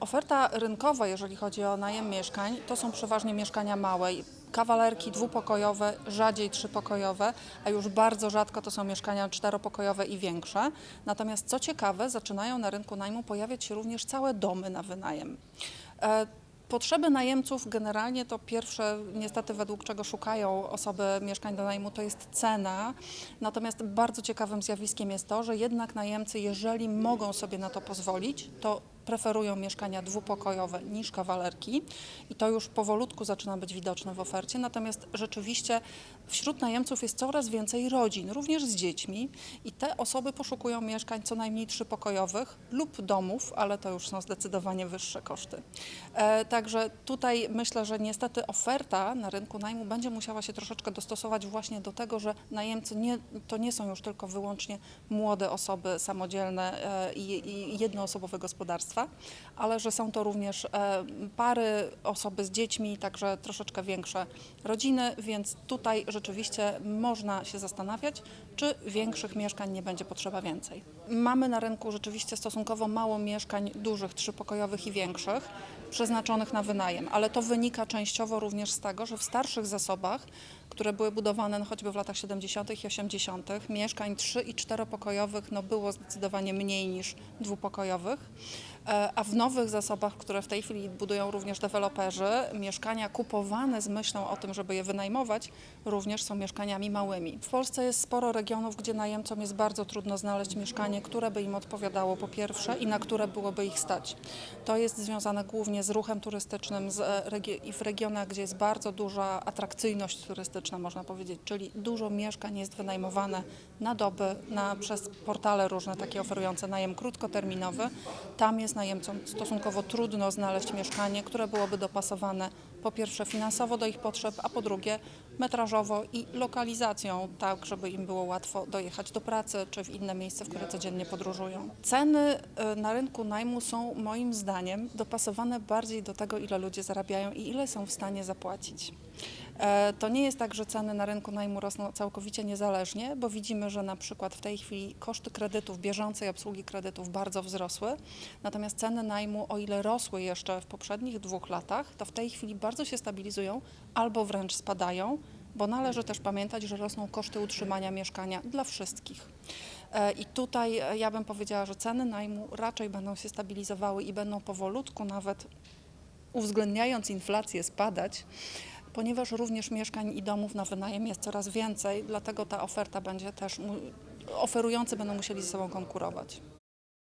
Oferta rynkowa, jeżeli chodzi o najem mieszkań, to są przeważnie mieszkania małe. Kawalerki dwupokojowe, rzadziej trzypokojowe, a już bardzo rzadko to są mieszkania czteropokojowe i większe. Natomiast co ciekawe, zaczynają na rynku najmu pojawiać się również całe domy na wynajem. E, Potrzeby najemców generalnie to pierwsze, niestety według czego szukają osoby mieszkań do najmu, to jest cena. Natomiast bardzo ciekawym zjawiskiem jest to, że jednak najemcy, jeżeli mogą sobie na to pozwolić, to preferują mieszkania dwupokojowe niż kawalerki i to już powolutku zaczyna być widoczne w ofercie. Natomiast rzeczywiście wśród najemców jest coraz więcej rodzin, również z dziećmi i te osoby poszukują mieszkań co najmniej trzypokojowych lub domów, ale to już są zdecydowanie wyższe koszty. E, także tutaj myślę, że niestety oferta na rynku najmu będzie musiała się troszeczkę dostosować właśnie do tego, że najemcy nie, to nie są już tylko wyłącznie młode osoby samodzielne e, i, i jednoosobowe gospodarstwa, ale że są to również e, pary, osoby z dziećmi, także troszeczkę większe rodziny, więc tutaj rzeczywiście można się zastanawiać, czy większych mieszkań nie będzie potrzeba więcej. Mamy na rynku rzeczywiście stosunkowo mało mieszkań dużych, trzypokojowych i większych, przeznaczonych na wynajem, ale to wynika częściowo również z tego, że w starszych zasobach, które były budowane no, choćby w latach 70. i 80., mieszkań trzy i czteropokojowych no, było zdecydowanie mniej niż dwupokojowych. E, A w nowych zasobach, które w tej chwili budują również deweloperzy, mieszkania kupowane z myślą o tym, żeby je wynajmować, również są mieszkaniami małymi. W Polsce jest sporo regionów, gdzie najemcom jest bardzo trudno znaleźć mieszkanie, które by im odpowiadało po pierwsze i na które byłoby ich stać. To jest związane głównie z ruchem turystycznym z, e, w regionach, gdzie jest bardzo duża atrakcyjność turystyczna, można powiedzieć, czyli dużo mieszkań jest wynajmowane na doby, na, przez portale różne takie oferujące najem krótkoterminowy. Tam jest najemcom stosunkowo trudno znaleźć mieszkanie, które byłoby dopasowane po pierwsze finansowo do ich potrzeb, a po drugie metrażowo i lokalizacją, tak żeby im było łatwo dojechać do pracy czy w inne miejsce, w które codziennie podróżują. Ceny y, na rynku najmu są moim zdaniem dopasowane bardziej do tego, ile ludzie zarabiają i ile są w stanie zapłacić. E, To nie jest tak, że ceny na rynku najmu rosną całkowicie niezależnie, bo widzimy, że na przykład w tej chwili koszty kredytów, bieżącej obsługi kredytów bardzo wzrosły, natomiast ceny najmu, o ile rosły jeszcze w poprzednich dwóch latach, to w tej chwili bardzo się stabilizują albo wręcz spadają, bo należy też pamiętać, że rosną koszty utrzymania mieszkania dla wszystkich. E, I tutaj e, ja bym powiedziała, że ceny najmu raczej będą się stabilizowały i będą powolutku nawet uwzględniając inflację spadać, ponieważ również mieszkań i domów na wynajem jest coraz więcej, dlatego ta oferta będzie też, oferujący będą musieli ze sobą konkurować.